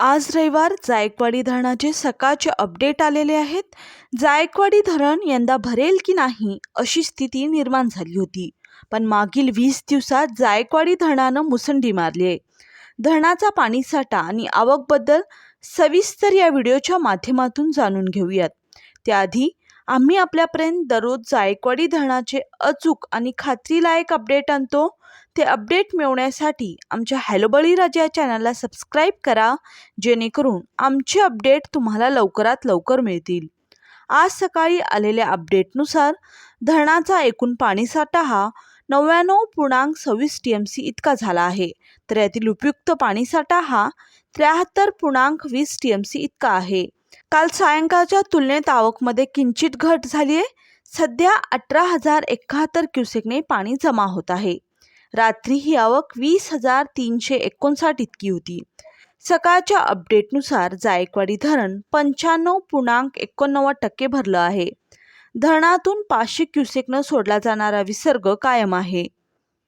आज रविवार जायकवाडी धरणाचे सकाळचे अपडेट आलेले आहेत. जायकवाडी धरण यंदा भरेल की नाही अशी स्थिती निर्माण झाली होती. पण मागील वीस दिवसात जायकवाडी धरणानं मुसंडी मारली आहे. धरणाचा पाणीसाठा आणि आवकबद्दल सविस्तर या व्हिडिओच्या माध्यमातून जाणून घेऊयात. त्याआधी आम्ही आपल्यापर्यंत दररोज जायकवाडी धरणाचे अचूक आणि खात्रीलायक अपडेट आणतो. ते अपडेट मिळवण्यासाठी आमच्या हॅलो बळीराजा या चॅनलला सबस्क्राईब करा जेणेकरून आमचे अपडेट तुम्हाला लवकरात लवकर मिळतील. आज सकाळी आलेल्या अपडेटनुसार धरणाचा एकूण पाणीसाठा हा नव्याण्णव पूर्णांक सव्वीस टी एम सी इतका झाला आहे. तर यातील उपयुक्त पाणीसाठा हा त्र्याहत्तर पूर्णांक वीस टी एम सी इतका आहे. काल सायंकाळच्या तुलनेत आवकमध्ये किंचित घट झाली आहे सध्या अठरा हजार एकाहत्तर क्युसेकने पाणी जमा होत आहे. रात्री ही आवक वीस हजार तीनशे एकोणसाठ इतकी होती. सकाळच्या अपडेटनुसार जायकवाडी धरण पंच्याण्णव पूर्णांक एकोणनव्वद टक्के भरलं आहे. धरणातून पाचशे क्युसेकनं सोडला जाणारा विसर्ग कायम आहे.